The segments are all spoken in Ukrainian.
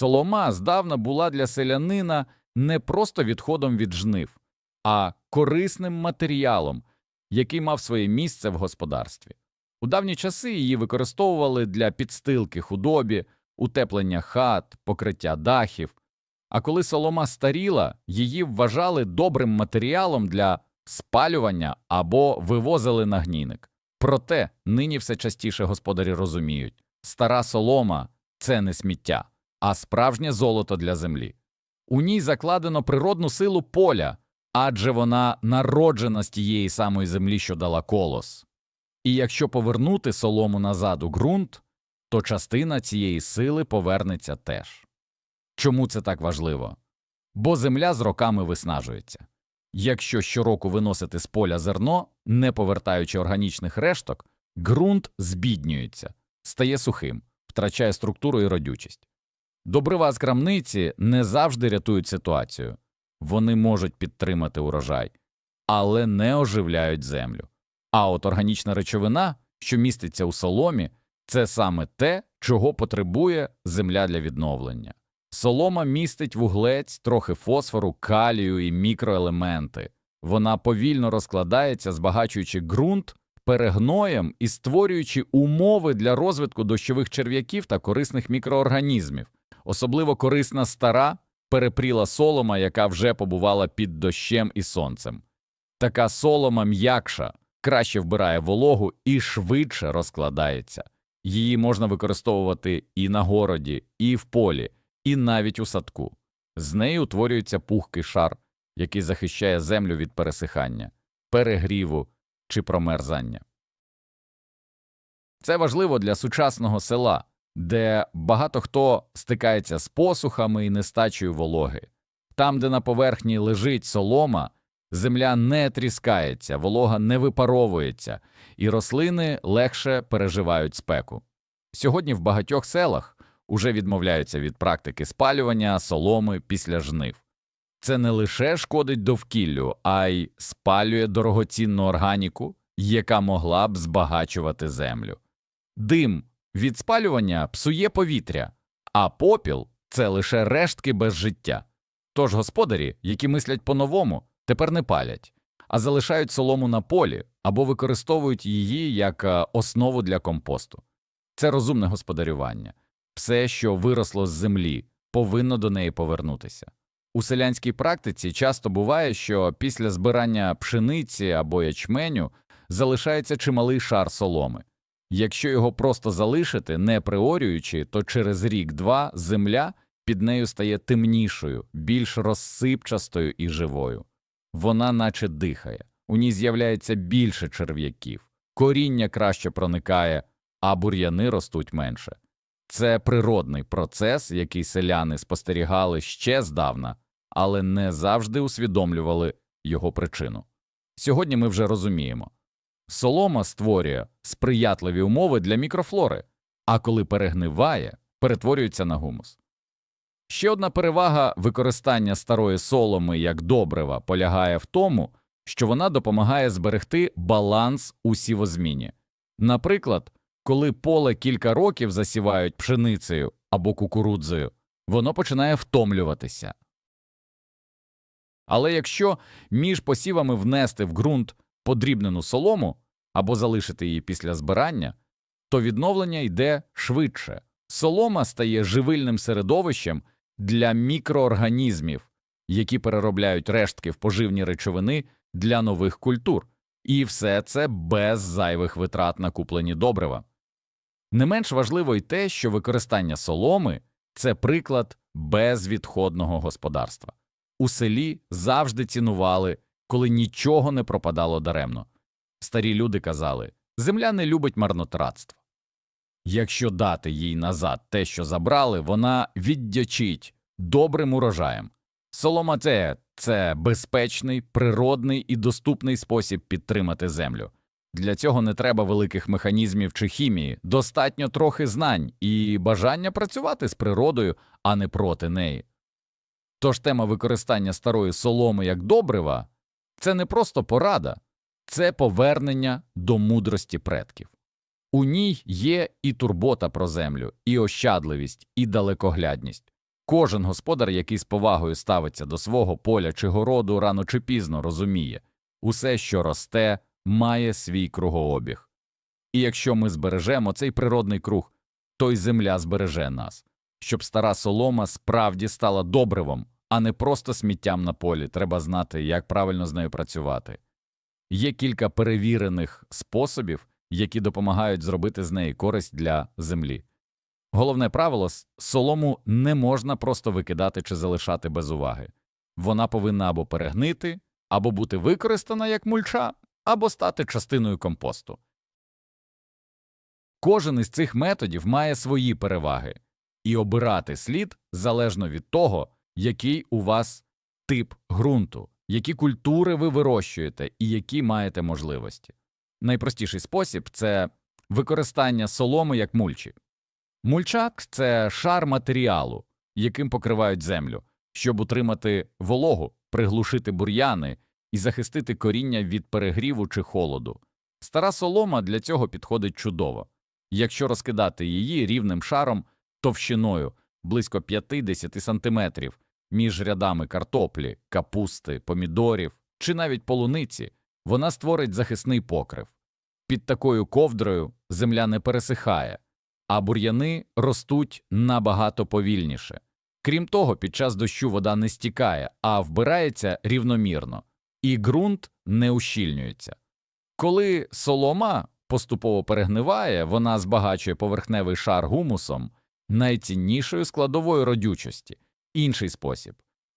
Солома здавна була для селянина не просто відходом від жнив, а корисним матеріалом, який мав своє місце в господарстві. У давні часи її використовували для підстилки худобі, утеплення хат, покриття дахів. А коли солома старіла, її вважали добрим матеріалом для спалювання або вивозили на гнійник. Проте нині все частіше господарі розуміють стара солома це не сміття, а справжнє золото для землі. У ній закладено природну силу поля, адже вона народжена з тієї самої землі, що дала колос. І якщо повернути солому назад у ґрунт, то частина цієї сили повернеться теж. Чому це так важливо? Бо земля з роками виснажується. Якщо щороку виносити з поля зерно, не повертаючи органічних решток, ґрунт збіднюється, стає сухим, втрачає структуру і родючість. Добрива з крамниці не завжди рятують ситуацію, вони можуть підтримати урожай, але не оживляють землю. А от органічна речовина, що міститься у соломі, це саме те, чого потребує земля для відновлення. Солома містить вуглець, трохи фосфору, калію і мікроелементи. Вона повільно розкладається, збагачуючи ґрунт перегноєм і створюючи умови для розвитку дощових черв'яків та корисних мікроорганізмів. Особливо корисна стара перепріла солома, яка вже побувала під дощем і сонцем. Така солома м'якша, краще вбирає вологу і швидше розкладається. Її можна використовувати і на городі, і в полі, і навіть у садку. З неї утворюється пухкий шар, який захищає землю від пересихання, перегріву чи промерзання. Це важливо для сучасного села, де багато хто стикається з посухами і нестачею вологи. Там, де на поверхні лежить солома, земля не тріскається, волога не випаровується, і рослини легше переживають спеку. Сьогодні в багатьох селах уже відмовляються від практики спалювання соломи після жнив. Це не лише шкодить довкіллю, а й спалює дорогоцінну органіку, яка могла б збагачувати землю. Дим від спалювання псує повітря, а попіл це лише рештки без життя. Тож господарі, які мислять по-новому, тепер не палять, а залишають солому на полі або використовують її як е, основу для компосту. Це розумне господарювання. Все, що виросло з землі, повинно до неї повернутися. У селянській практиці часто буває, що після збирання пшениці або ячменю залишається чималий шар соломи. Якщо його просто залишити, не приорюючи, то через рік-два земля під нею стає темнішою, більш розсипчастою і живою. Вона наче дихає, у ній з'являється більше черв'яків, коріння краще проникає, а бур'яни ростуть менше. Це природний процес, який селяни спостерігали ще здавна, але не завжди усвідомлювали його причину. Сьогодні ми вже розуміємо солома створює сприятливі умови для мікрофлори, а коли перегниває, перетворюється на гумус. Ще одна перевага використання старої соломи як добрива полягає в тому, що вона допомагає зберегти баланс у сівозміні. Наприклад, коли поле кілька років засівають пшеницею або кукурудзою, воно починає втомлюватися. Але якщо між посівами внести в ґрунт подрібнену солому або залишити її після збирання, то відновлення йде швидше. Солома стає живильним середовищем для мікроорганізмів, які переробляють рештки в поживні речовини для нових культур, і все це без зайвих витрат на куплені добрива. Не менш важливо й те, що використання соломи це приклад безвідходного господарства. У селі завжди цінували, коли нічого не пропадало даремно. Старі люди казали земля не любить марнотратство. Якщо дати їй назад те, що забрали, вона віддячить добрим урожаєм. Солома це, це безпечний, природний і доступний спосіб підтримати землю. Для цього не треба великих механізмів чи хімії, достатньо трохи знань і бажання працювати з природою, а не проти неї. Тож тема використання старої соломи як добрива це не просто порада, це повернення до мудрості предків. У ній є і турбота про землю, і ощадливість, і далекоглядність. Кожен господар, який з повагою ставиться до свого поля чи городу, рано чи пізно розуміє усе, що росте, має свій кругообіг. І якщо ми збережемо цей природний круг, то й земля збереже нас, щоб стара солома справді стала добривом, а не просто сміттям на полі. Треба знати, як правильно з нею працювати. Є кілька перевірених способів, які допомагають зробити з неї користь для землі. Головне правило солому не можна просто викидати чи залишати без уваги. Вона повинна або перегнити, або бути використана як мульча, або стати частиною компосту. Кожен із цих методів має свої переваги, і обирати слід залежно від того, який у вас тип ґрунту, які культури ви вирощуєте і які маєте можливості. Найпростіший спосіб це використання соломи як мульчі. Мульчак це шар матеріалу, яким покривають землю, щоб утримати вологу, приглушити бур'яни і захистити коріння від перегріву чи холоду. Стара солома для цього підходить чудово. Якщо розкидати її рівним шаром товщиною близько 50 сантиметрів між рядами картоплі, капусти, помідорів чи навіть полуниці, вона створить захисний покрив. Під такою ковдрою земля не пересихає, а бур'яни ростуть набагато повільніше. Крім того, під час дощу вода не стікає, а вбирається рівномірно, і ґрунт не ущільнюється. Коли солома поступово перегниває, вона збагачує поверхневий шар гумусом, найціннішою складовою родючості. Інший спосіб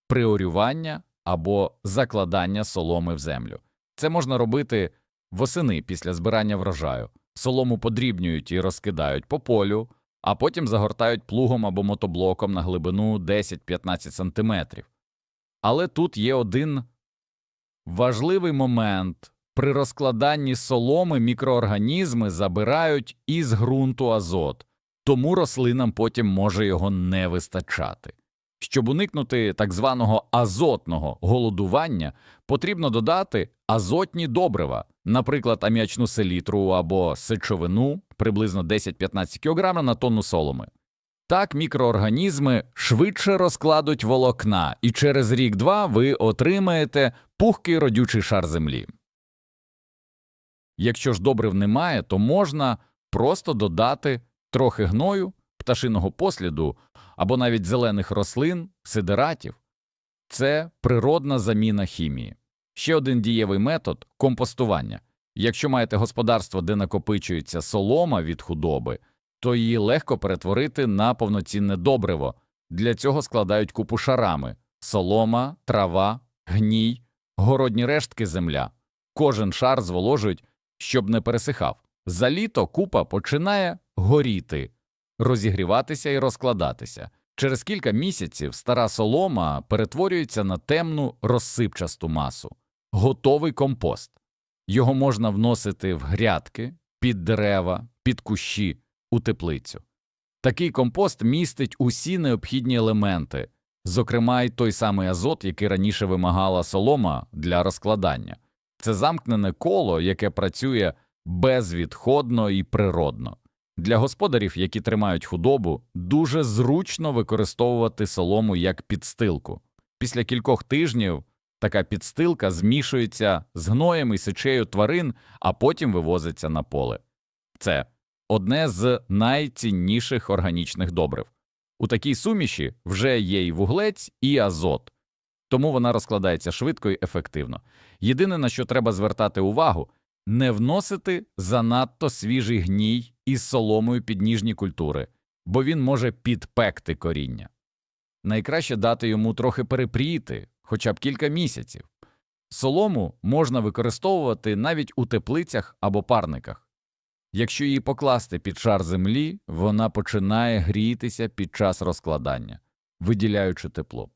приорювання або закладання соломи в землю. Це можна робити восени після збирання врожаю. Солому подрібнюють і розкидають по полю, а потім загортають плугом або мотоблоком на глибину 10-15 сантиметрів. Але тут є один важливий момент. При розкладанні соломи мікроорганізми забирають із ґрунту азот, тому рослинам потім може його не вистачати. Щоб уникнути так званого азотного голодування, потрібно додати азотні добрива, наприклад, аміачну селітру або сечовину приблизно 10-15 кг на тонну соломи. Так мікроорганізми швидше розкладуть волокна, і через рік-два ви отримаєте пухкий родючий шар землі. Якщо ж добрив немає, то можна просто додати трохи гною, пташиного посліду або навіть зелених рослин, сидератів. Це природна заміна хімії. Ще один дієвий метод компостування. Якщо маєте господарство, де накопичується солома від худоби, то її легко перетворити на повноцінне добриво. Для цього складають купу шарами солома, трава, гній, городні рештки земля. Кожен шар зволожують, щоб не пересихав. За літо купа починає горіти, розігріватися і розкладатися. Через кілька місяців стара солома перетворюється на темну розсипчасту масу, готовий компост. Його можна вносити в грядки, під дерева, під кущі, у теплицю. Такий компост містить усі необхідні елементи, зокрема й той самий азот, який раніше вимагала солома для розкладання. Це замкнене коло, яке працює безвідходно і природно. Для господарів, які тримають худобу, дуже зручно використовувати солому як підстилку. Після кількох тижнів така підстилка змішується з гноєм і сечею тварин, а потім вивозиться на поле. Це одне з найцінніших органічних добрив. У такій суміші вже є і вуглець, і азот, тому вона розкладається швидко і ефективно. Єдине, на що треба звертати увагу, не вносити занадто свіжий гній із соломою під ніжні культури, бо він може підпекти коріння. Найкраще дати йому трохи перепріти, хоча б кілька місяців. Солому можна використовувати навіть у теплицях або парниках. Якщо її покласти під шар землі, вона починає грітися під час розкладання, виділяючи тепло.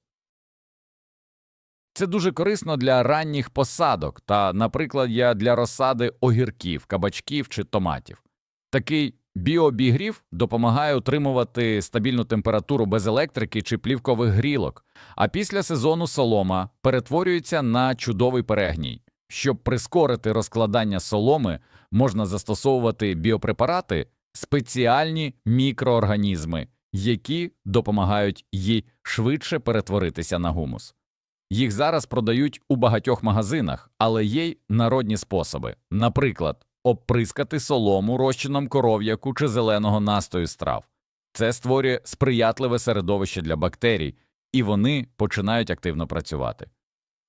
Це дуже корисно для ранніх посадок та, наприклад, для розсади огірків, кабачків чи томатів. Такий біообігрів допомагає утримувати стабільну температуру без електрики чи плівкових грілок, а після сезону солома перетворюється на чудовий перегній. Щоб прискорити розкладання соломи, можна застосовувати біопрепарати, спеціальні мікроорганізми, які допомагають їй швидше перетворитися на гумус. Їх зараз продають у багатьох магазинах, але є й народні способи, наприклад, обприскати солому розчином коров'яку чи зеленого настою з трав. Це створює сприятливе середовище для бактерій, і вони починають активно працювати.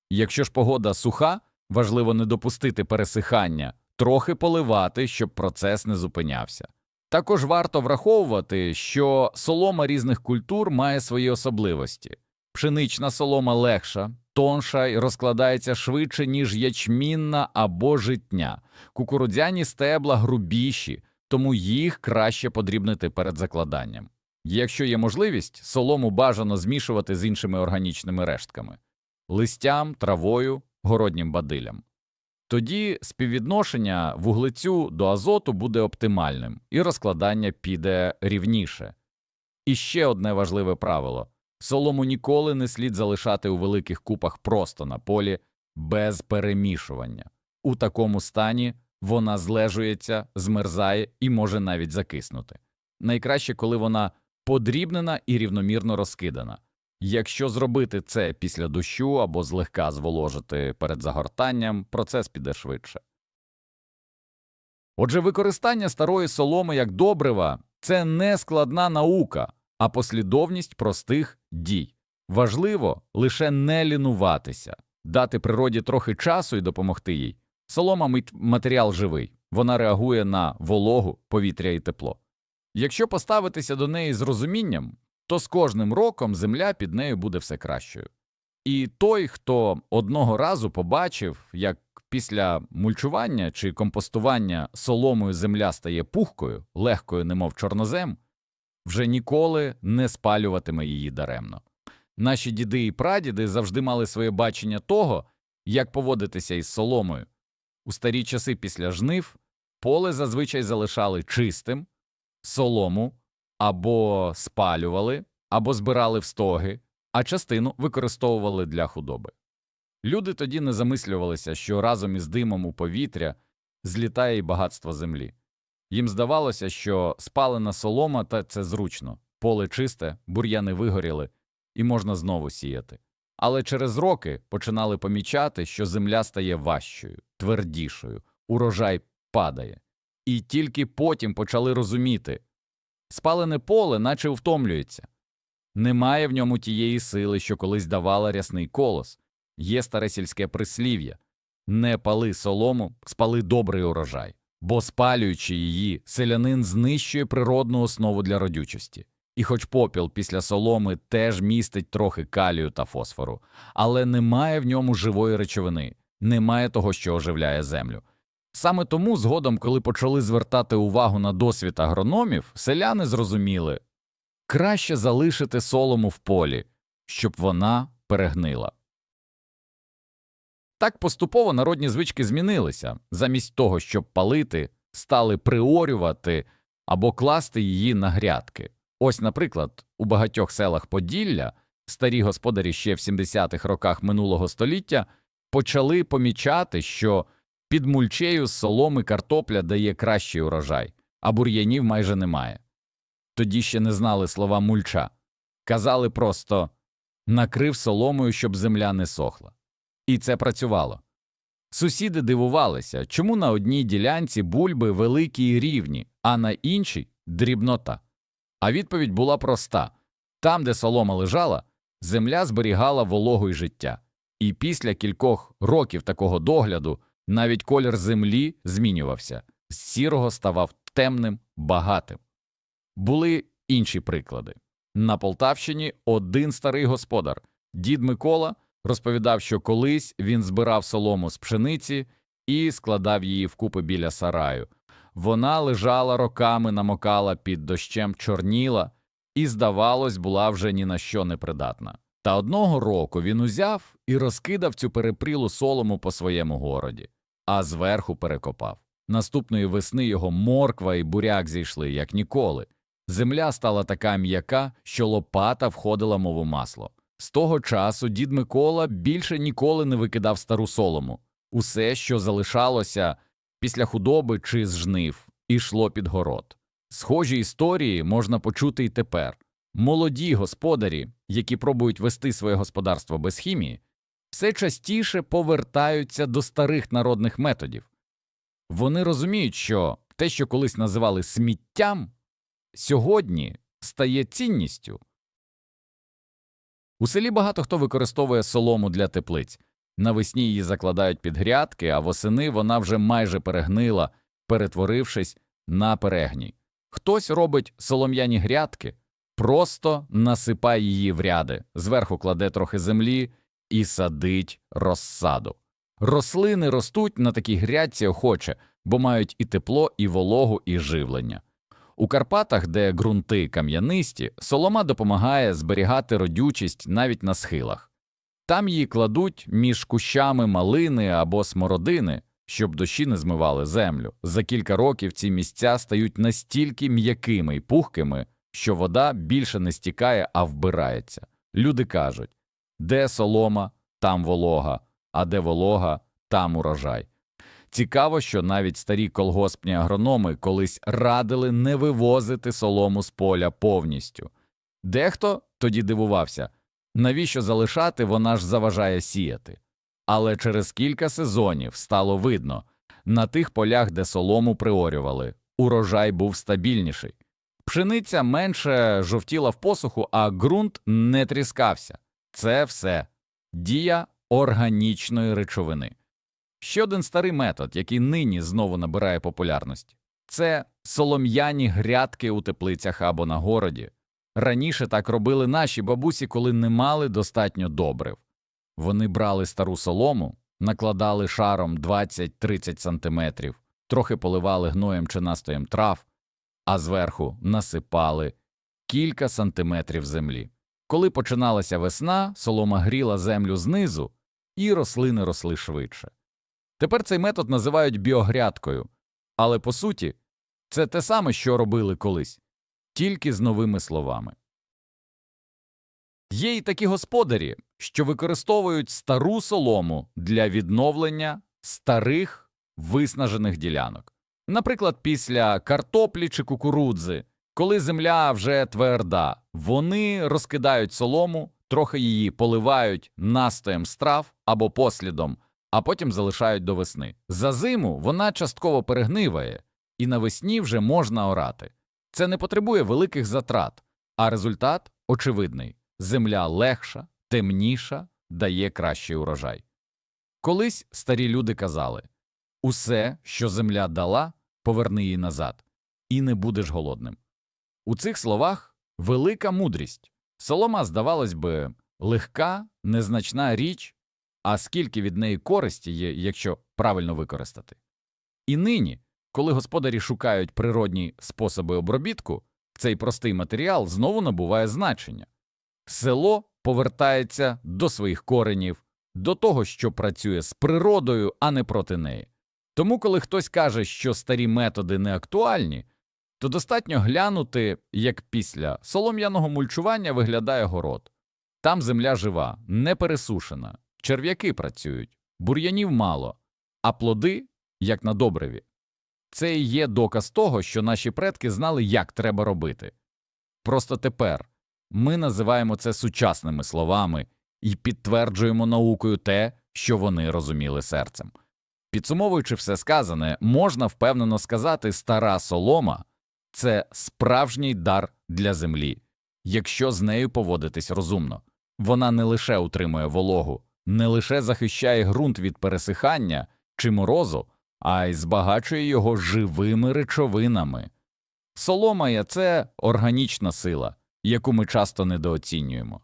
Якщо ж погода суха, важливо не допустити пересихання, трохи поливати, щоб процес не зупинявся. Також варто враховувати, що солома різних культур має свої особливості. Пшенична солома легша, тонша і розкладається швидше, ніж ячмінна або житня. Кукурудзяні стебла грубіші, тому їх краще подрібнити перед закладанням. Якщо є можливість, солому бажано змішувати з іншими органічними рештками листям, травою, городнім бадилям. Тоді співвідношення вуглецю до азоту буде оптимальним, і розкладання піде рівніше. І ще одне важливе правило солому ніколи не слід залишати у великих купах просто на полі без перемішування. У такому стані вона злежується, змерзає і може навіть закиснути. Найкраще, коли вона подрібнена і рівномірно розкидана. Якщо зробити це після дощу або злегка зволожити перед загортанням, процес піде швидше. Отже, використання старої соломи як добрива це не складна наука, а послідовність простих дій. Важливо лише не лінуватися, дати природі трохи часу і допомогти їй. Солома матеріал живий, вона реагує на вологу, повітря і тепло. Якщо поставитися до неї з розумінням, то з кожним роком земля під нею буде все кращою. І той, хто одного разу побачив, як після мульчування чи компостування соломою земля стає пухкою, легкою, немов чорнозем, вже ніколи не спалюватиме її даремно. Наші діди і прадіди завжди мали своє бачення того, як поводитися із соломою. У старі часи після жнив поле зазвичай залишали чистим, солому або спалювали, або збирали в стоги, а частину використовували для худоби. Люди тоді не замислювалися, що разом із димом у повітря злітає і багатство землі. Їм здавалося, що спалена солома та це зручно, поле чисте, бур'яни вигоріли, і можна знову сіяти. Але через роки починали помічати, що земля стає важчою, твердішою, урожай падає. І тільки потім почали розуміти спалене поле, наче втомлюється. Немає в ньому тієї сили, що колись давала рясний колос. Є старе сільське прислів'я не пали солому, спали добрий урожай, бо спалюючи її, селянин знищує природну основу для родючості. І хоч попіл після соломи теж містить трохи калію та фосфору, але немає в ньому живої речовини, немає того, що оживляє землю. Саме тому згодом, коли почали звертати увагу на досвід агрономів, селяни зрозуміли краще залишити солому в полі, щоб вона перегнила. Так поступово народні звички змінилися. Замість того, щоб палити, стали приорювати або класти її на грядки. Ось, наприклад, у багатьох селах Поділля старі господарі ще в 70-х роках минулого століття почали помічати, що під мульчею з соломи картопля дає кращий урожай, а бур'янів майже немає. Тоді ще не знали слова мульча. Казали просто накрив соломою, щоб земля не сохла. І це працювало. Сусіди дивувалися, чому на одній ділянці бульби великі і рівні, а на іншій дрібнота. А відповідь була проста там, де солома лежала, земля зберігала вологу й життя. І після кількох років такого догляду навіть колір землі змінювався з сірого ставав темним, багатим. Були інші приклади. На Полтавщині один старий господар, дід Микола, розповідав, що колись він збирав солому з пшениці і складав її вкупи біля сараю. Вона лежала роками, намокала під дощем, чорніла і, здавалось, була вже ні на що не придатна. Та одного року він узяв і розкидав цю перепрілу солому по своєму городі, а зверху перекопав. Наступної весни його морква і буряк зійшли, як ніколи. Земля стала така м'яка, що лопата входила, мов у масло. З того часу дід Микола більше ніколи не викидав стару солому. Усе, що залишалося після худоби чи з жнив, ішло під город. Схожі історії можна почути й тепер. молоді господарі, які пробують вести своє господарство без хімії, все частіше повертаються до старих народних методів. Вони розуміють, що те, що колись називали сміттям, сьогодні стає цінністю. У селі багато хто використовує солому для теплиць. Навесні її закладають під грядки, а восени вона вже майже перегнила, перетворившись на перегній. Хтось робить солом'яні грядки, просто насипає її в ряди, зверху кладе трохи землі і садить розсаду. Рослини ростуть на такій грядці охоче, бо мають і тепло, і вологу, і живлення. У Карпатах, де ґрунти кам'янисті, солома допомагає зберігати родючість навіть на схилах. Там її кладуть між кущами малини або смородини, щоб дощі не змивали землю. За кілька років ці місця стають настільки м'якими й пухкими, що вода більше не стікає, а вбирається. Люди кажуть де солома, там волога, а де волога, там урожай. Цікаво, що навіть старі колгоспні агрономи колись радили не вивозити солому з поля повністю. Дехто тоді дивувався, навіщо залишати, вона ж заважає сіяти. Але через кілька сезонів стало видно на тих полях, де солому приорювали, урожай був стабільніший. Пшениця менше жовтіла в посуху, а ґрунт не тріскався. Це все дія органічної речовини. Ще один старий метод, який нині знову набирає популярність, це солом'яні грядки у теплицях або на городі. Раніше так робили наші бабусі, коли не мали достатньо добрив. Вони брали стару солому, накладали шаром 20-30 сантиметрів, трохи поливали гноєм чи настоєм трав, а зверху насипали кілька сантиметрів землі. Коли починалася весна, солома гріла землю знизу, і рослини росли швидше. Тепер цей метод називають біогрядкою, але по суті це те саме, що робили колись, тільки з новими словами. Є й такі господарі, що використовують стару солому для відновлення старих виснажених ділянок. Наприклад, після картоплі чи кукурудзи, коли земля вже тверда, вони розкидають солому, трохи її поливають настоєм страв або послідом, а потім залишають до весни. За зиму вона частково перегниває, і навесні вже можна орати. Це не потребує великих затрат, а результат очевидний земля легша, темніша, дає кращий урожай. Колись старі люди казали усе, що земля дала, поверни її назад, і не будеш голодним. У цих словах велика мудрість. Солома, здавалось би, легка, незначна річ, а скільки від неї користі є, якщо правильно використати. І нині, коли господарі шукають природні способи обробітку, цей простий матеріал знову набуває значення. Село повертається до своїх коренів, до того, що працює з природою, а не проти неї. Тому, коли хтось каже, що старі методи не актуальні, то достатньо глянути, як після солом'яного мульчування виглядає город. Там земля жива, не пересушена, черв'яки працюють, бур'янів мало, а плоди як на добриві. Це і є доказ того, що наші предки знали, як треба робити. Просто тепер ми називаємо це сучасними словами і підтверджуємо наукою те, що вони розуміли серцем. Підсумовуючи все сказане, можна впевнено сказати, стара солома це справжній дар для землі, якщо з нею поводитись розумно. Вона не лише утримує вологу, не лише захищає ґрунт від пересихання чи морозу, а й збагачує його живими речовинами. Солома це органічна сила, яку ми часто недооцінюємо.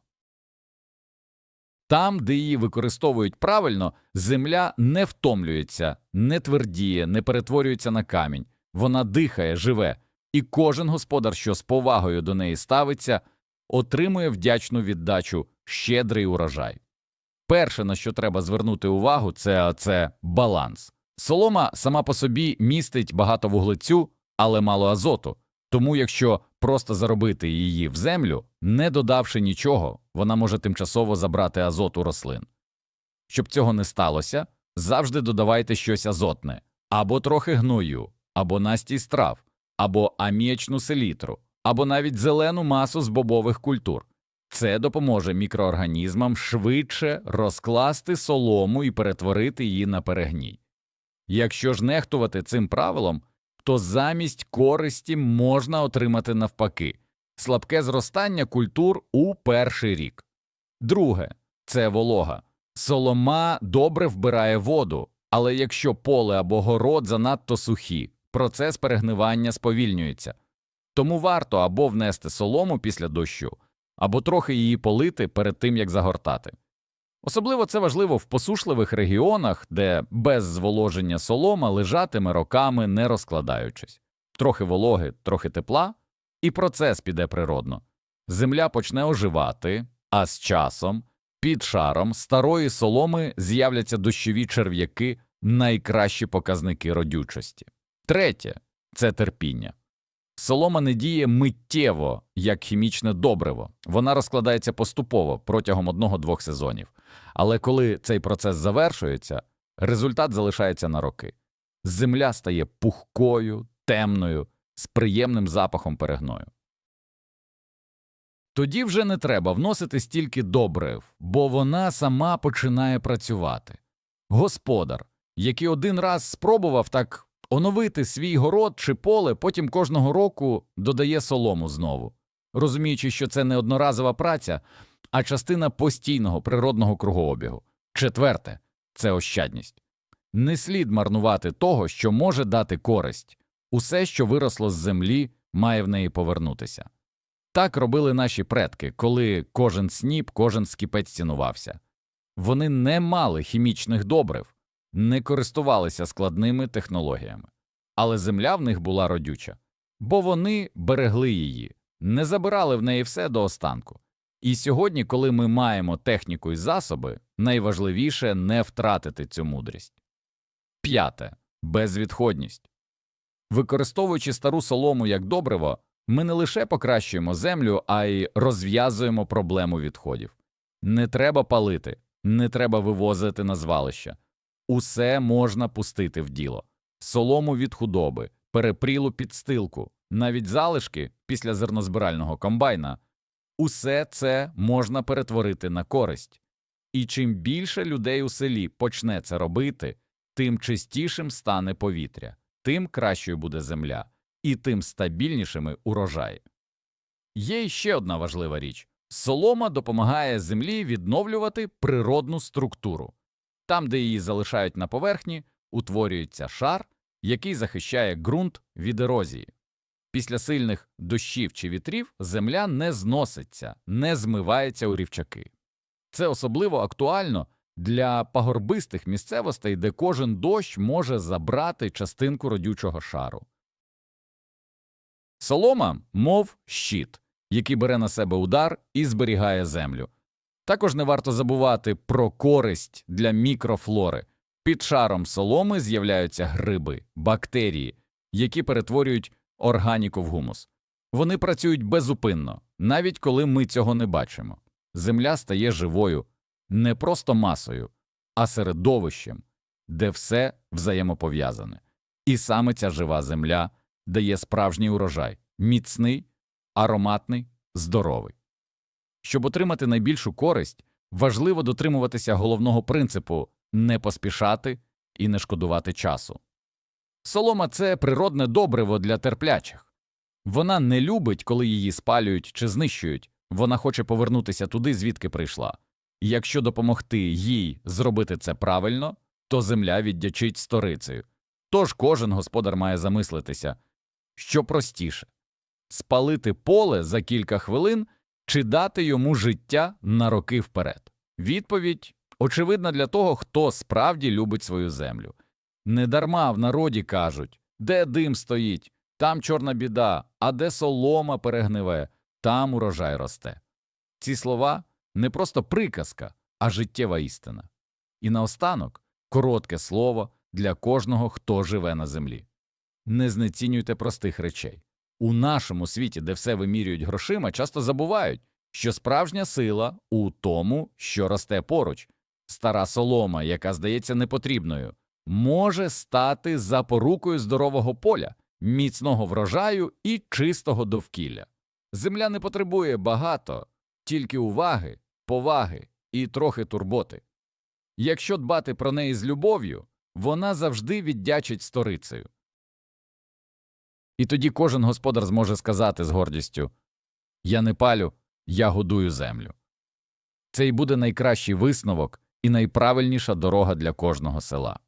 Там, де її використовують правильно, земля не втомлюється, не твердіє, не перетворюється на камінь, вона дихає, живе, і кожен господар, що з повагою до неї ставиться, отримує вдячну віддачу щедрий урожай. Перше, на що треба звернути увагу, це, це баланс. Солома сама по собі містить багато вуглецю, але мало азоту, тому якщо просто заробити її в землю, не додавши нічого, вона може тимчасово забрати азот у рослин. Щоб цього не сталося, завжди додавайте щось азотне або трохи гною, або настій страв, або аміячну селітру, або навіть зелену масу з бобових культур. Це допоможе мікроорганізмам швидше розкласти солому і перетворити її на перегній. Якщо ж нехтувати цим правилом, то замість користі можна отримати навпаки слабке зростання культур у перший рік. Друге це волога. Солома добре вбирає воду, але якщо поле або город занадто сухі, процес перегнивання сповільнюється. Тому варто або внести солому після дощу, або трохи її полити перед тим, як загортати. Особливо це важливо в посушливих регіонах, де без зволоження солома лежатиме роками, не розкладаючись. Трохи вологи, трохи тепла, і процес піде природно. Земля почне оживати, а з часом під шаром старої соломи з'являться дощові черв'яки, найкращі показники родючості. Третє це терпіння. Солома не діє миттєво, як хімічне добриво, вона розкладається поступово протягом одного-двох сезонів. Але коли цей процес завершується, результат залишається на роки. Земля стає пухкою, темною, з приємним запахом перегною. Тоді вже не треба вносити стільки добрив, бо вона сама починає працювати. Господар, який один раз спробував так оновити свій город чи поле, потім кожного року додає солому знову, розуміючи, що це не одноразова праця, а частина постійного природного кругообігу. Четверте це ощадність. Не слід марнувати того, що може дати користь. Усе, що виросло з землі, має в неї повернутися. Так робили наші предки, коли кожен сніп, кожен скіпець цінувався. Вони не мали хімічних добрив, не користувалися складними технологіями, але земля в них була родюча, бо вони берегли її, не забирали в неї все до останку. І сьогодні, коли ми маємо техніку і засоби, найважливіше не втратити цю мудрість. П'яте безвідходність. Використовуючи стару солому як добриво, ми не лише покращуємо землю, а й розв'язуємо проблему відходів. Не треба палити, не треба вивозити на звалища. Усе можна пустити в діло. Солому від худоби, перепрілу підстилку, навіть залишки після зернозбирального комбайна. Усе це можна перетворити на користь. І чим більше людей у селі почне це робити, тим чистішим стане повітря, тим кращою буде земля, і тим стабільнішими урожаї. Є ще одна важлива річ солома допомагає землі відновлювати природну структуру. Там, де її залишають на поверхні, утворюється шар, який захищає ґрунт від ерозії. Після сильних дощів чи вітрів земля не зноситься, не змивається у рівчаки. Це особливо актуально для пагорбистих місцевостей, де кожен дощ може забрати частинку родючого шару. Солома, мов щит, який бере на себе удар і зберігає землю. Також не варто забувати про користь для мікрофлори. Під шаром соломи з'являються гриби, бактерії, які перетворюють органіку в гумус. Вони працюють безупинно, навіть коли ми цього не бачимо. Земля стає живою, не просто масою, а середовищем, де все взаємопов'язане. І саме ця жива земля дає справжній урожай міцний, ароматний, здоровий. Щоб отримати найбільшу користь, важливо дотримуватися головного принципу не поспішати і не шкодувати часу. Солома це природне добриво для терплячих. Вона не любить, коли її спалюють чи знищують, вона хоче повернутися туди, звідки прийшла. І якщо допомогти їй зробити це правильно, то земля віддячить сторицею. Тож кожен господар має замислитися, що простіше спалити поле за кілька хвилин чи дати йому життя на роки вперед. Відповідь очевидна для того, хто справді любить свою землю. Недарма в народі кажуть де дим стоїть, там чорна біда, а де солома перегниве, там урожай росте. Ці слова не просто приказка, а життєва істина. І наостанок коротке слово для кожного, хто живе на землі. Не знецінюйте простих речей. У нашому світі, де все вимірюють грошима, часто забувають, що справжня сила у тому, що росте поруч. Стара солома, яка здається непотрібною, може стати запорукою здорового поля, міцного врожаю і чистого довкілля. Земля не потребує багато, тільки уваги, поваги і трохи турботи. Якщо дбати про неї з любов'ю, вона завжди віддячить сторицею. І тоді кожен господар зможе сказати з гордістю Я не палю, я годую землю. Це і буде найкращий висновок і найправильніша дорога для кожного села.